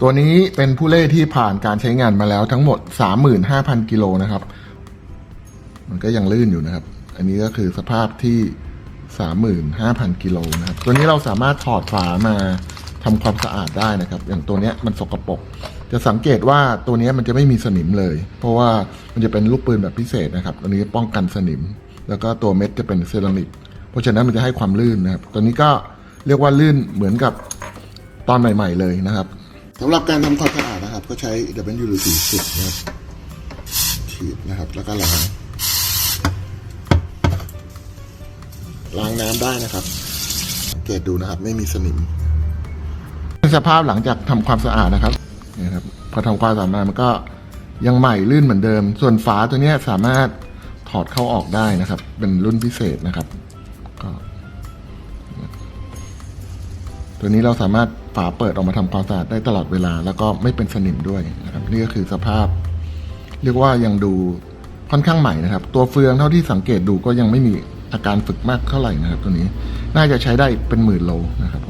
ตัวนี้เป็นผู้เล่ที่ผ่านการใช้งานมาแล้วทั้งหมด 35,000 กิโลนะครับ มันก็ยังลื่นอยู่นะครับ อันนี้ก็คือสภาพที่ 35,000 กิโลนะครับ ตัวนี้เราสามารถถอดฝามาทำความสะอาดได้นะครับ อย่างตัวนี้มันสกปรกจะสังเกตว่าตัวนี้มันจะไม่มีสนิมเลย เพราะว่ามันจะเป็นลูกปืนแบบพิเศษนะครับ ตัวนี้ป้องกันสนิม แล้วก็ตัวเม็ดจะเป็นเซรามิก เพราะฉะนั้นมันจะให้ความลื่นนะครับ ตัวนี้ก็เรียกว่าลื่นเหมือนกับตอนใหม่ ๆ เลยนะครับ สำหรับการทำความสะอาดนะครับ ก็ใช้ WD 40นะครับฉีดนะครับ แล้วก็ล้างล้างน้ำได้นะครับสังเกตดูนะครับ ไม่มีสนิมสภาพหลังจากทำความสะอาดนะครับนี่ครับพอทำความสะอาดมามันก็ยังใหม่ลื่นเหมือนเดิม ส่วนฝาตัวนี้สามารถถอดเข้าออกได้นะครับ เป็นรุ่นพิเศษนะครับ ก็ ตัวนี้เราสามารถฝาเปิดออกมาทำความสะอาดได้ตลอดเวลา แล้วก็ไม่เป็นสนิมด้วยนะครับนี่ก็คือสภาพ เรียกว่ายังดูค่อนข้างใหม่นะครับ ตัวเฟืองเท่าที่สังเกตดูก็ยังไม่มีอาการฝึกมากเท่าไหร่นะครับ ตัวนี้น่าจะใช้ได้เป็นหมื่นโลนะครับ